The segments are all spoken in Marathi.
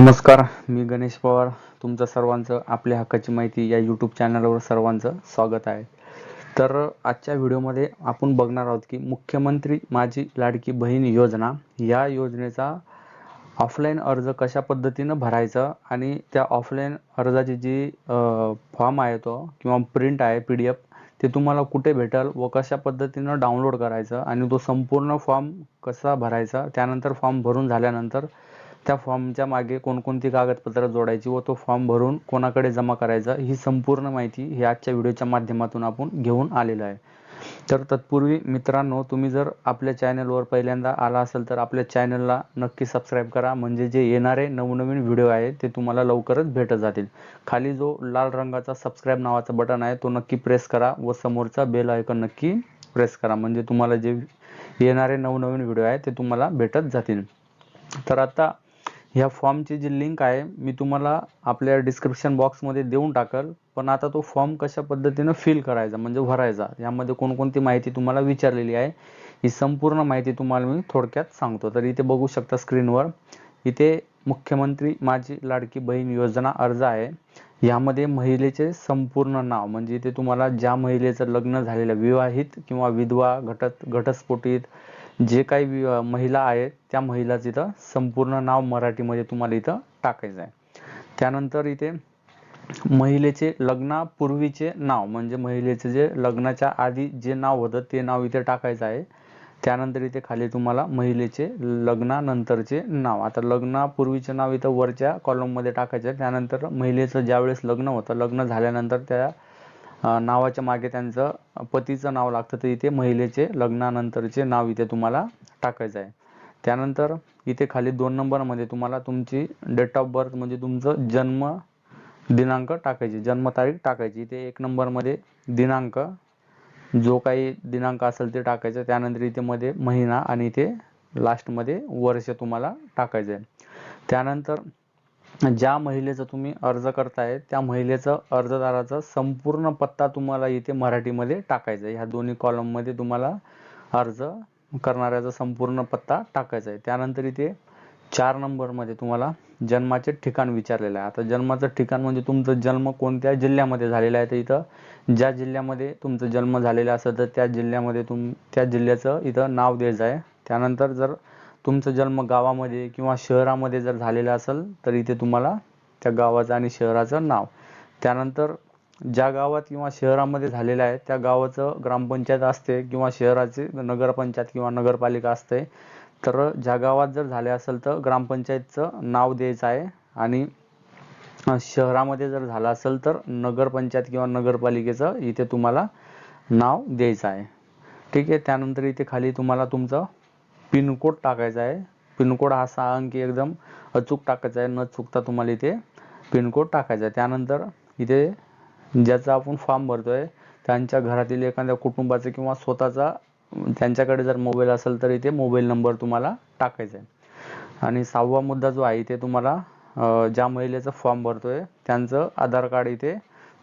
नमस्कार मी गणेश पवार. तुमचं सर्वांचं आपल्या हक्काची माहिती या यूट्यूब चॅनलवर सर्वांचं स्वागत आहे. तर आजच्या व्हिडिओमध्ये आपण बघणार आहोत की मुख्यमंत्री माझी लाडकी बहीण योजना या योजनेचा ऑफलाईन अर्ज कशा पद्धतीनं भरायचा आणि त्या ऑफलाईन अर्जाची जी फॉर्म आहे तो किंवा प्रिंट आहे पी डी एफ ते तुम्हाला कुठे भेटेल व कशा पद्धतीनं डाउनलोड करायचं आणि तो संपूर्ण फॉर्म कसा भरायचा त्यानंतर फॉर्म भरून झाल्यानंतर त्या फॉर्मच्या मागे कोणकोणती कागदपत्र जोडायची व तो फॉर्म भरून कोणाकडे जमा करायचा ही संपूर्ण माहिती ही आजच्या व्हिडिओच्या माध्यमातून आपण घेऊन आलेलो आहे. तर तत्पूर्वी मित्रांनो तुम्ही जर आपल्या चॅनलवर पहिल्यांदा आला असेल तर आपल्या चॅनलला नक्की सबस्क्राईब करा. म्हणजे जे येणारे नवनवीन व्हिडिओ आहे ते तुम्हाला लवकरच भेटत जातील. खाली जो लाल रंगाचा सबस्क्राईब नावाचा बटन आहे तो नक्की प्रेस करा व समोरचा बेल आयकॉन नक्की प्रेस करा. म्हणजे तुम्हाला जे येणारे नवनवीन व्हिडिओ आहे ते तुम्हाला भेटत जातील. तर आता ह्या फॉर्मची जी लिंक आहे मी तुम्हाला आपल्या डिस्क्रिप्शन बॉक्समध्ये देऊन टाकल. पण आता तो फॉर्म कशा पद्धतीनं फिल करायचा म्हणजे भरायचा यामध्ये कोणकोणती माहिती तुम्हाला विचारलेली आहे ही संपूर्ण माहिती तुम्हाला मी थोडक्यात सांगतो. तर इथे बघू शकता स्क्रीनवर इथे मुख्यमंत्री माझी लाडकी बहीण योजना अर्ज आहे. यामध्ये महिलेचे संपूर्ण नाव म्हणजे इथे तुम्हाला ज्या महिलेचं लग्न झालेलं विवाहित किंवा विधवा घटत घटस्फोटित जे काही वि- महिला आहेत त्या महिलाचं इथं संपूर्ण नाव मराठीमध्ये तुम्हाला इथं टाकायचं आहे त्यानंतर इथे महिलेचे लग्नापूर्वीचे नाव म्हणजे महिलेचे जे लग्नाच्या आधी जे नाव होतं ते नाव इथे टाकायचं आहे. त्यानंतर इथे खाली तुम्हाला महिलेचे लग्नानंतरचे नाव. आता लग्नापूर्वीचे नाव इथं वरच्या कॉलममध्ये टाकायचं आहे. त्यानंतर महिलेचं ज्यावेळेस लग्न होतं लग्न झाल्यानंतर त्या नावाच्या मागे त्यांचं पतीचं नाव लागतं तर इथे महिलेचे लग्नानंतरचे नाव इथे तुम्हाला टाकायचं आहे. त्यानंतर इथे खाली दोन नंबरमध्ये तुम्हाला तुमची डेट ऑफ बर्थ म्हणजे तुमचं जन्म दिनांक टाकायची जन्मतारीख टाकायची. इथे एक नंबरमध्ये दिनांक जो काही दिनांक असेल ते टाकायचं. त्यानंतर इथे मध्ये महिना आणि इथे लास्टमध्ये वर्ष तुम्हाला टाकायचं आहे. त्यानंतर ज्या महिलेचा तुम्ही अर्ज करताय त्या महिलेचं अर्जदाराचा संपूर्ण पत्ता तुम्हाला इथे मराठीमध्ये टाकायचा आहे. ह्या दोन्ही कॉलममध्ये तुम्हाला अर्ज करणाऱ्याचा संपूर्ण पत्ता टाकायचा आहे. त्यानंतर इथे चार नंबरमध्ये तुम्हाला जन्माचे ठिकाण विचारलेलं आहे. आता जन्माचं ठिकाण म्हणजे तुमचा जन्म कोणत्या जिल्ह्यामध्ये झालेला आहे? तर इथं ज्या जिल्ह्यामध्ये तुमचा जन्म झालेला असेल तर त्या जिल्ह्यामध्ये तुम त्या जिल्ह्याचं इथं नाव द्यायचं आहे. त्यानंतर जर तुमचा जन्म गावामध्ये किंवा शहरामध्ये जर झालेला असेल तर इथे तुम्हाला त्या गावाचं आणि शहराचं नाव. त्यानंतर ज्या गावात किंवा शहरामध्ये झालेलं आहे त्या गावाचं ग्रामपंचायत असते किंवा शहराचे नगरपंचायत किंवा नगरपालिका असते. तर ज्या गावात जर झाले असेल तर ग्रामपंचायतचं नाव द्यायचं आहे. आणि शहरामध्ये जर झालं असेल तर नगरपंचायत किंवा नगरपालिकेचं इथे तुम्हाला नाव द्यायचं आहे. ठीक आहे? त्यानंतर इथे खाली तुम्हाला तुमचं पिनकोड टाकायचा आहे. पिनकोड हा सहा अंकी एकदम अचूक टाकायचा आहे. न चुकता तुम्हाला इथे पिनकोड टाकायचा आहे. त्यानंतर इथे ज्याचा आपण फॉर्म भरतोय त्यांच्या घरातील एखाद्या कुटुंबाचा किंवा स्वतःचा त्यांच्याकडे जर मोबाईल असेल तर इथे मोबाईल नंबर तुम्हाला टाकायचा आहे. आणि सहावा मुद्दा जो आहे इथे तुम्हाला ज्या महिलेचा फॉर्म भरतोय त्यांचं आधार कार्ड इथे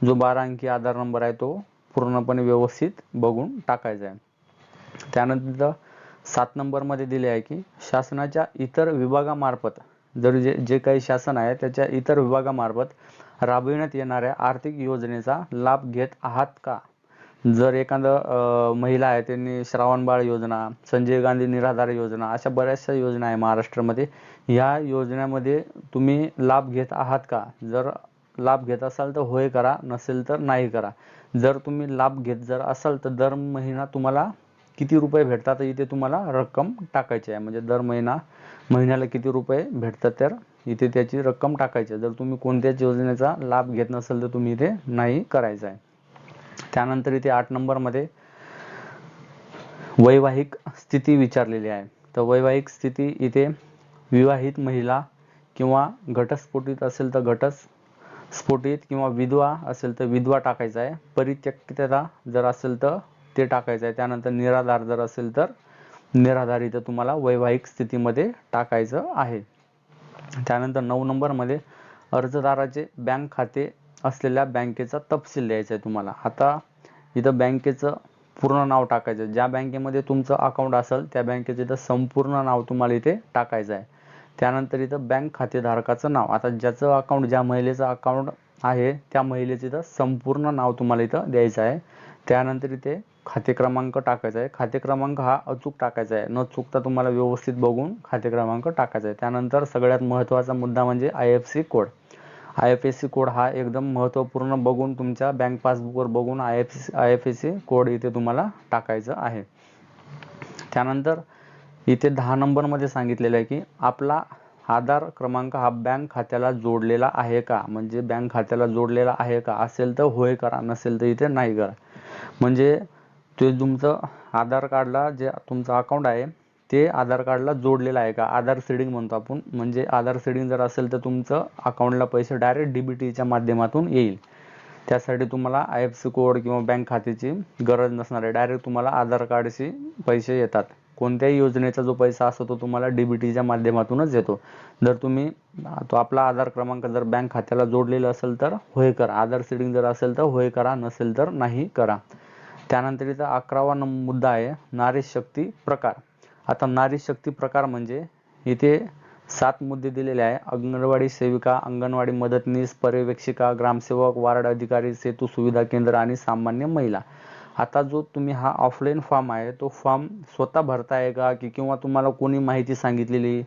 जो बारा अंकी आधार नंबर आहे तो पूर्णपणे व्यवस्थित बघून टाकायचा आहे. त्यानंतर सात नंबरमध्ये दिले आहे की शासनाच्या इतर विभागामार्फत जर जे जे काही शासन आहे त्याच्या इतर विभागामार्फत राबविण्यात येणाऱ्या आर्थिक योजनेचा लाभ घेत आहात का? जर एखादं महिला आहे त्यांनी श्रावणबाळ योजना संजय गांधी निराधार योजना अशा बऱ्याचशा योजना आहे महाराष्ट्रामध्ये. ह्या योजनेमध्ये तुम्ही लाभ घेत आहात का? जर लाभ घेत असाल तर होय करा नसेल तर नाही करा. जर तुम्ही लाभ घेत जर असाल तर दर महिना तुम्हाला किती रुपये भेटतात इथे तुम्हाला रक्कम टाकायची आहे? म्हणजे दर महिना महिन्याला किती रुपये भेटतात तर इथे त्याची रक्कम टाकायची आहे. जर तुम्ही कोणत्याच योजनेचा लाभ घेत नसेल तर तुम्ही इथे नाही करायचं आहे. त्यानंतर इथे आठ नंबरमध्ये वैवाहिक स्थिती विचारलेली आहे. तर वैवाहिक स्थिती इथे विवाहित महिला किंवा घटस्फोटित असेल तर घटस स्फोटीत किंवा विधवा असेल तर विधवा टाकायचा आहे. परित्यक्तता जर असेल तर ते टाकायचं आहे. त्यानंतर निराधार जर असेल तर निराधार इथं तुम्हाला वैवाहिक स्थितीमध्ये टाकायचं आहे. त्यानंतर नऊ नंबरमध्ये अर्जदाराचे बँक खाते असलेल्या बँकेचा तपशील द्यायचा आहे तुम्हाला. आता इथं बँकेचं पूर्ण नाव टाकायचं ज्या बँकेमध्ये तुमचं अकाउंट असेल त्या बँकेचं इथं संपूर्ण नाव तुम्हाला इथे टाकायचं आहे. त्यानंतर इथं बँक खातेधारकाचं नाव. आता ज्याचं अकाउंट ज्या महिलेचं अकाउंट आहे त्या महिलेचं इथं संपूर्ण नाव तुम्हाला इथं द्यायचं आहे. त्यानंतर इथे खाते क्रमांक टाकायचा आहे. खाते क्रमांक हा अचूक टाकायचा आहे. न चुकता तुम्हाला व्यवस्थित बघून खाते क्रमांक टाकायचा आहे. त्यानंतर सगळ्यात महत्त्वाचा मुद्दा म्हणजे I F C code I F S C code हा एकदम महत्त्वपूर्ण बघून तुमच्या बँक पासबुकवर बघून I F C I F S C code इथे तुम्हाला टाकायचं आहे. त्यानंतर इथे दहा नंबरमध्ये सांगितलेलं आहे की आपला आधार क्रमांक हा बँक खात्याला जोडलेला आहे का? म्हणजे बँक खात्याला जोडलेला आहे का? असेल तर होय करा नसेल तर इथे नाही करा. म्हणजे ते तुमचं आधार कार्डला जे तुमचं अकाउंट आहे ते आधार कार्डला जोडलेलं आहे का? आधार सीडिंग म्हणतो आपण. म्हणजे आधार सीडिंग जर असेल तर तुमचं अकाउंटला पैसे डायरेक्ट डी बी टीच्या माध्यमातून येईल. त्यासाठी तुम्हाला आय एफ सी कोड किंवा बँक खात्याची गरज नसणार आहे. डायरेक्ट तुम्हाला आधार कार्डशी पैसे येतात. कोणत्याही योजनेचा जो पैसा असतो तो तुम्हाला डी बी टीच्या माध्यमातूनच येतो. जर तुम्ही तो आपला आधार क्रमांक जर बँक खात्याला जोडलेला असेल तर होय करा. आधार सीडिंग जर असेल तर होय करा. नसेल तर नाही करा. त्यानंतर इथं अकरावा मुद्दा आहे नारी शक्ती प्रकार. आता नारी शक्ती प्रकार म्हणजे इथे सात मुद्दे दिलेले आहे. अंगणवाडी सेविका अंगणवाडी मदतनीस पर्यवेक्षिका ग्रामसेवक वार्ड अधिकारी सेतू सुविधा केंद्र आणि सामान्य महिला. आता जो तुम्ही हा ऑफलाईन फॉर्म आहे तो फॉर्म स्वतः भरताय का? की किंवा तुम्हाला कोणी माहिती सांगितलेली?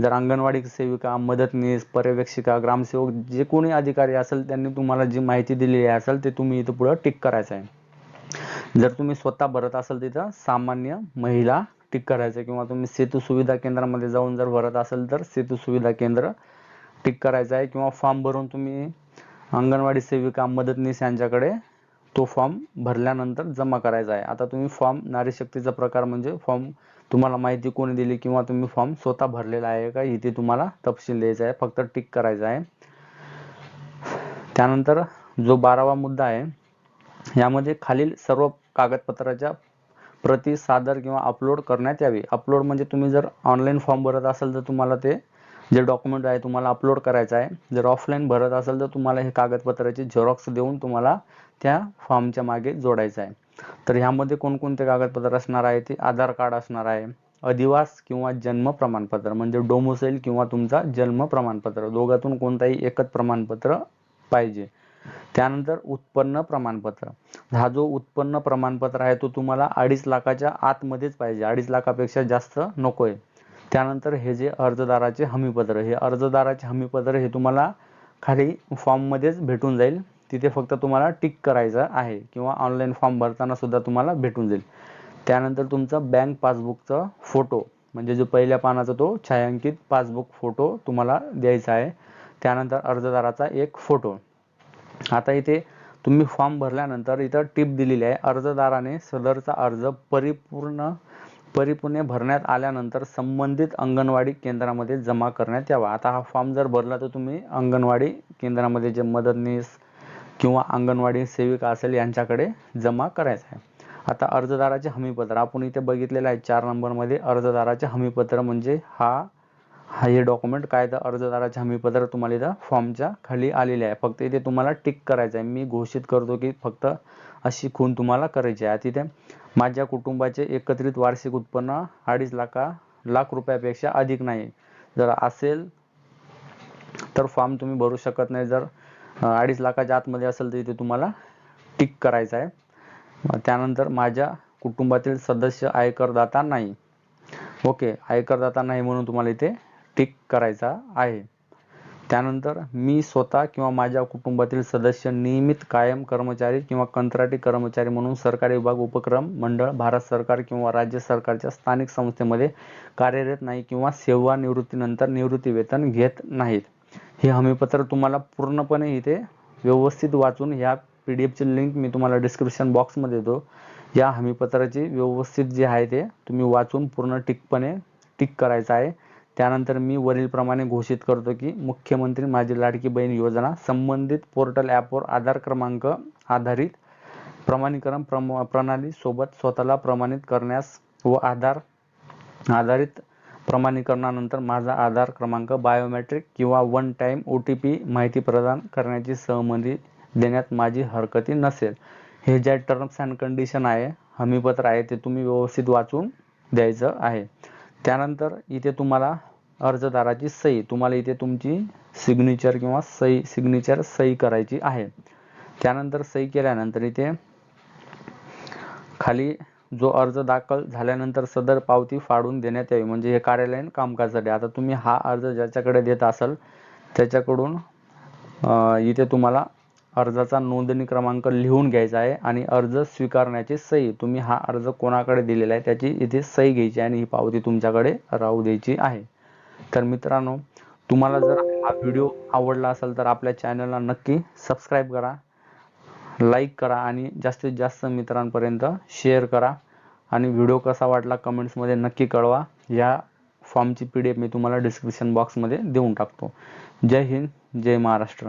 जर अंगणवाडी सेविका मदतनीस पर्यवेक्षिका ग्रामसेवक जे कोणी अधिकारी असेल त्यांनी तुम्हाला जी माहिती दिलेली असेल ते तुम्ही इथं पुढं टिक करायचं आहे. जर तुम्ही स्वतः भरत असाल तिथं सामान्य महिला टिक करायचं किंवा तुम्ही सेतू सुविधा केंद्रामध्ये जाऊन जर भरत असेल तर सेतू सुविधा केंद्र टिक करायचं आहे. किंवा फॉर्म भरून तुम्ही अंगणवाडी सेविका मदतनीस यांच्याकडे तो फॉर्म भरल्यानंतर जमा करायचा आहे. आता तुम्ही फॉर्म नारी शक्तीचा प्रकार म्हणजे फॉर्म तुम्हाला माहिती कोणी दिली किंवा तुम्ही फॉर्म स्वतः भरलेला आहे का इथे तुम्हाला तपशील द्यायचा आहे. फक्त टिक करायचा आहे. त्यानंतर जो बारावा मुद्दा आहे यामध्ये खालील सर्व कागदपत्राच्या प्रति सादर किंवा अपलोड करण्यात यावी. अपलोड म्हणजे तुम्ही जर ऑनलाईन फॉर्म भरत असाल तर तुम्हाला ते जे डॉक्युमेंट आहे तुम्हाला अपलोड करायचं आहे. जर ऑफलाईन भरत असाल तर तुम्हाला हे कागदपत्राची झेरॉक्स देऊन तुम्हाला त्या फॉर्मच्या मागे जोडायचं आहे. तर ह्यामध्ये कोणकोणते कागदपत्र असणार आहे? ते आधार कार्ड असणार आहे अधिवास किंवा जन्म प्रमाणपत्र म्हणजे डोमोसाईल किंवा तुमचा जन्म प्रमाणपत्र. दोघातून कोणताही एकच प्रमाणपत्र पाहिजे. त्यानंतर उत्पन्न प्रमाणपत्र. हा जो उत्पन्न प्रमाणपत्र आहे तो तुम्हाला अडीच लाखाच्या आतमध्येच पाहिजे. अडीच लाखापेक्षा जास्त नकोय. त्यानंतर हे जे अर्जदाराचे हमीपत्र हे अर्जदाराचे हमीपत्र हे तुम्हाला खाली फॉर्ममध्येच भेटून जाईल. तिथे फक्त तुम्हाला टिक करायचं आहे किंवा ऑनलाईन फॉर्म भरताना सुद्धा तुम्हाला भेटून जाईल. त्यानंतर तुमचा बँक पासबुकचा फोटो म्हणजे जो पहिल्या पानाचा तो छायांकित पासबुक फोटो तुम्हाला द्यायचा आहे. त्यानंतर अर्जदाराचा एक फोटो आता इथे तुम्ही फॉर्म भरल्यानंतर इथं टिप दिलेली आहे. अर्जदाराने सदरचा अर्ज परिपूर्ण परिपूर्ण भरण्यात आल्यानंतर संबंधित अंगणवाडी केंद्रामध्ये जमा करण्यात यावा. आता हा फॉर्म जर भरला तर तुम्ही अंगणवाडी केंद्रामध्ये जे मदतनीस किंवा अंगणवाडी सेविका असेल यांच्याकडे जमा करायचा आहे. आता अर्जदाराचे हमीपत्र आपण इथे बघितलेलं आहे चार नंबरमध्ये अर्जदाराचे हमीपत्र म्हणजे हा हा हे डॉक्युमेंट कायदा अर्जदाराचे हमीपत्र तुम्हाला इथं फॉर्मच्या खाली आलेले आहे. फक्त इथे तुम्हाला टिक करायचं आहे. मी घोषित करतो की फक्त अशी खून तुम्हाला करायची आहे. तिथे माझ्या कुटुंबाचे एकत्रित वार्षिक उत्पन्न अडीच लाखा लाख रुपयापेक्षा अधिक नाही. जर असेल तर फॉर्म तुम्ही भरू शकत नाही. जर अडीच लाखाच्या आतमध्ये असेल तर इथे तुम्हाला टिक करायचं आहे. त्यानंतर माझ्या कुटुंबातील सदस्य आयकरदाता नाही. ओके आयकरदाता नाही म्हणून तुम्हाला इथे टिक करायचा आहे. त्यानंतर मी स्वतः किंवा माझ्या कुटुंबातील सदस्य नियमित कायम कर्मचारी किंवा कंत्राटी कर्मचारी म्हणून सरकारी विभाग उपक्रम मंडळ भारत सरकार किंवा राज्य सरकारच्या स्थानिक संस्थेमध्ये कार्यरत नाही किंवा सेवानिवृत्तीनंतर निवृत्ती वेतन घेत नाहीत. हे हमीपत्र तुम्हाला पूर्णपणे इथे व्यवस्थित वाचून ह्या पी डी एफची लिंक मी तुम्हाला डिस्क्रिप्शन बॉक्समध्ये देतो. या हमीपत्राची व्यवस्थित जे आहे ते तुम्ही वाचून पूर्ण टिकपणे टिक करायचं आहे. त्यानंतर मी वरीलप्रमाणे घोषित करतो की मुख्यमंत्री माझी लाडकी बहीण योजना संबंधित पोर्टल ॲपवर आधार क्रमांक आधारित प्रमाणीकरण प्रम प्रणाली सोबत स्वतःला प्रमाणित करण्यास व आधार आधारित प्रमाणीकरणानंतर माझा आधार क्रमांक बायोमेट्रिक किंवा one time O T P माहिती प्रदान करण्याची सहमती देण्यात माझी हरकती नसेल. हे ज्या टर्म्स अँड कंडिशन आहे हमीपत्र आहे ते तुम्ही व्यवस्थित वाचून द्यायचं आहे. त्यानंतर इथे तुम्हाला अर्जदाराची सही तुम्हाला इथे तुमची सिग्नेचर किंवा सही सिग्नेचर सही करायची आहे. त्यानंतर सही केल्यानंतर इथे खाली जो अर्ज दाखल झाल्यानंतर सदर पावती फाडून देण्यात यावी. म्हणजे हे कार्यालयीन कामकाजासाठी. आता तुम्ही हा अर्ज ज्याच्याकडे देत असाल त्याच्याकडून इथे तुम्हाला अर्जाचा नोंदणी क्रमांक लिहून घ्यायचा आहे आणि अर्ज स्वीकारण्याची सही. तुम्ही हा अर्ज कोणाकडे दिलेला आहे त्याची इथे सही घ्यायची आणि ही पावती तुमच्याकडे राहू द्यायची आहे. तर मित्रांनो तुम्हाला जर हा व्हिडिओ आवडला असेल तर आपल्या चॅनलला नक्की सबस्क्राईब करा लाईक करा आणि जास्तीत जास्त मित्रांपर्यंत शेअर करा. आणि व्हिडिओ कसा वाटला कमेंट्समध्ये नक्की कळवा. या फॉर्मची पी डी एफ मी तुम्हाला डिस्क्रिप्शन बॉक्समध्ये देऊन टाकतो. जय हिंद जय महाराष्ट्र.